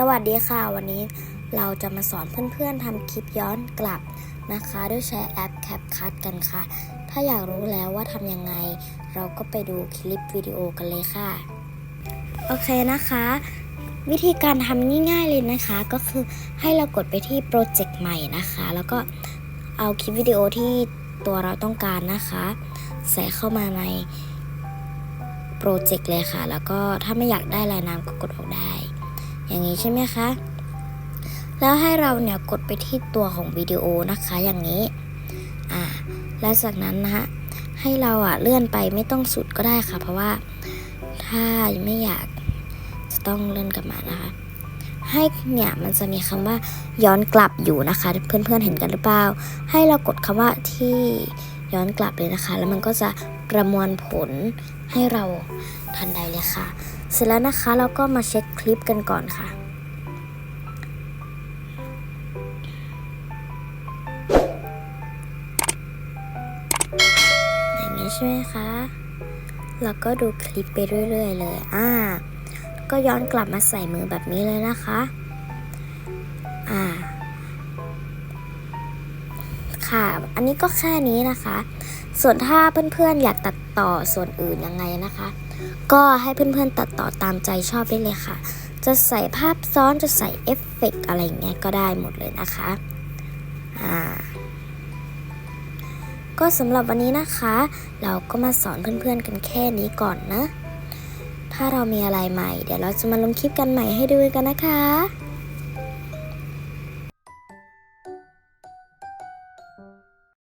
สวัสดีค่ะ วันนี้เราจะมาสอนเพื่อนๆทำคลิปย้อนกลับนะคะ ด้วยใช้แอป CapCut กันค่ะ ถ้าอยากรู้แล้วว่าทำยังไง เราก็ไปดูคลิปวิดีโอกันเลยค่ะ โอเคนะคะ วิธีการทำง่ายๆเลยนะคะ ก็คือให้เรากดไปที่โปรเจกต์ใหม่นะคะ แล้วก็เอาคลิปวิดีโอที่ตัวเราต้องการนะคะ ใส่เข้ามาในโปรเจกต์เลยค่ะ แล้วก็ถ้าไม่อยากได้ลายน้ำก็กดออกได้ อย่างนี้ใช่ไหมคะ แล้วให้เราเนี่ยกดไปที่ตัวของวิดีโอนะคะ อย่างนี้ อ่า แล้วจากนั้นนะฮะ ให้เราอะเลื่อนไปไม่ต้องสุดก็ได้ค่ะ เพราะว่าถ้าไม่อยากจะต้องเลื่อนกลับมานะคะ ให้เนี่ยมันจะมีคำว่าย้อนกลับอยู่นะคะ เพื่อนๆเห็นกันหรือเปล่า ให้เรากดคำว่าที่ย้อนกลับเลยนะคะ แล้วมันก็จะ ประมวลผลให้เราทันใดเลยค่ะ เสร็จแล้วนะคะเราก็มาเช็คคลิปกันก่อนค่ะ อย่างนี้ใช่ไหมคะแล้วก็ดูคลิปไปเรื่อย ๆ เลย อ่า ก็ย้อนกลับมาใส่มือแบบนี้เลยนะคะ ค่ะ อันนี้ก็แค่นี้นะคะ ส่วนถ้าเพื่อนๆอยากตัดต่อส่วนอื่นยังไงนะคะ ก็ให้เพื่อนๆตัดต่อตามใจชอบได้เลยค่ะ จะใส่ภาพซ้อนจะใส่เอฟเฟกต์อะไรเงี้ยก็ได้หมดเลยนะคะอ่าก็สำหรับวันนี้นะคะ เราก็มาสอนเพื่อนๆกันแค่นี้ก่อนนะ ถ้าเรามีอะไรใหม่ เดี๋ยวเราจะมาลงคลิปกันใหม่ให้ดูกันนะคะ